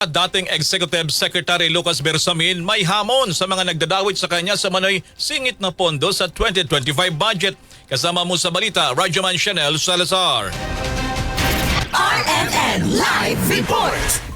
Dating Executive Secretary Lucas Bersamin may hamon sa mga nagdadawit sa kanya sa manoy singit na pondo sa 2025 budget. Kasama mo sa balita, Rajaman Chanel Salazar. RMN Live Report.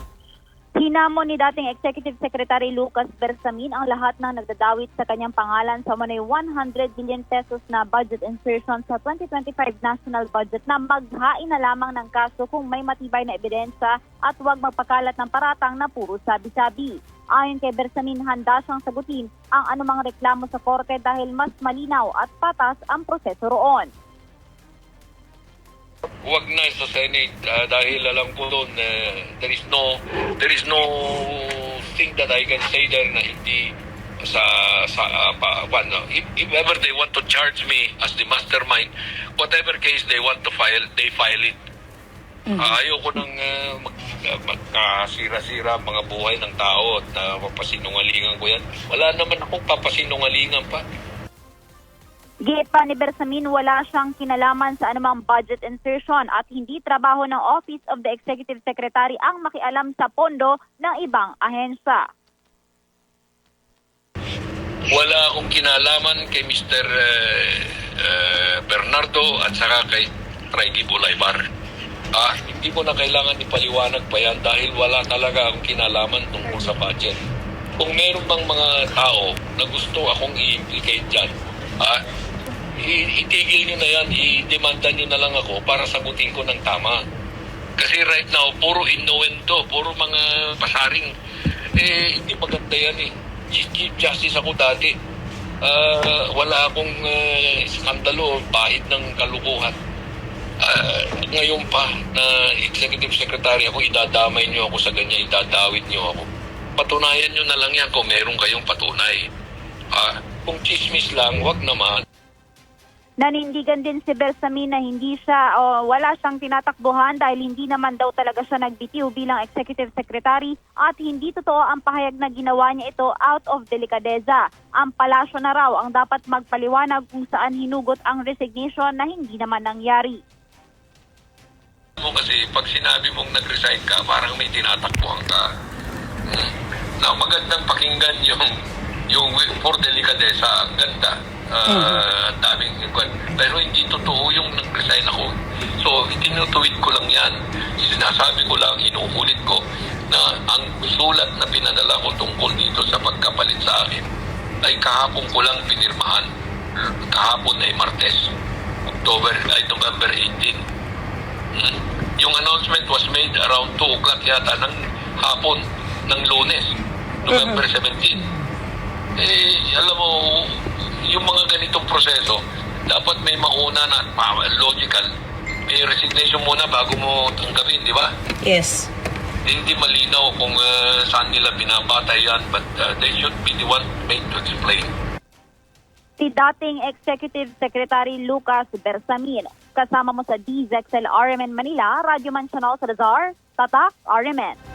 Hinamon ni dating Executive Secretary Lucas Bersamin ang lahat ng nagdadawit sa kanyang pangalan sa manay 100 billion pesos na budget insertion sa 2025 national budget na maghain na lamang ng kaso kung may matibay na ebidensya at huwag magpakalat ng paratang na puro sabi-sabi. Ayon kay Bersamin, handa siyang sagutin ang anumang reklamo sa korte dahil mas malinaw at patas ang proseso roon. Huwag na sa Senate ah, dahil alam ko doon eh, there is no there is no thing that I can say there na hindi sa sa ah, pa, ano, if, if ever they want to charge me as the mastermind whatever case they want to file they file it. Ah, ayoko nang uh, mag, ah, magkasira-sira mga buhay ng tao at uh, mapasinungalingan ko yan. Wala naman akong papasinungalingan pa Giit pa ni Bersamin, wala siyang kinalaman sa anumang budget insertion at hindi trabaho ng Office of the Executive Secretary ang makialam sa pondo ng ibang ahensya. Wala akong kinalaman kay Mr. eh, eh, Bernardo at saka kay Riley Bulaybar. Ah, hindi mo na kailangan ipaliwanag pa yan dahil wala talaga akong kinalaman tungkol sa budget. Kung meron bang mga tao na gusto akong i-implicate dyan, ah, itigil nyo na yan, i-demanda nyo na lang ako para sagutin ko ng tama. Kasi right now, puro innuendo, puro mga pasaring. Eh, hindi maganda yan eh. Chief Justice ako dati. Ah, wala akong uh, skandalo, bahid ng kalukuhan. Ah, ngayon pa na executive secretary ako, idadamay niyo ako sa ganyan, idadawit niyo ako. Patunayan niyo na lang yan kung meron kayong patunay. Ah, kung chismis lang, wag naman. Nanindigan din si Bersamin na hindi siya o wala siyang tinatakbuhan dahil hindi naman daw talaga siya nagbitiw bilang executive secretary at hindi totoo ang pahayag na ginawa niya ito out of delicadeza. Ang palasyo na raw ang dapat magpaliwanag kung saan hinugot ang resignation na hindi naman nangyari. kasi pag sinabi mong nag-resign ka, parang may tinatakbuhan ka. Hmm. Na magandang pakinggan yung yung for delicadeza, ang ganda. Ang daming kwan. Pero hindi totoo yung nag-resign ako. So, itinutuwid ko lang yan. Sinasabi ko lang, inuulit ko na ang sulat na pinadala ko tungkol dito sa pagkapalit sa akin ay kahapon ko lang pinirmahan. Kahapon ay Martes. October, ay November 18. Hmm. Yung announcement was made around 2 o'clock yata ng hapon ng lunes, November 17. Eh, alam mo, yung mga ganitong proseso, dapat may mauna na, logical. May resignation muna bago mo tanggapin, di ba? Yes. Hindi malinaw kung uh, saan nila binabatay yan, but uh, they should be the one made to explain. Si dating Executive Secretary Lucas Bersamin, kasama mo sa DZXL RMN Manila, Radyo Mansional Salazar, Tatak RMN.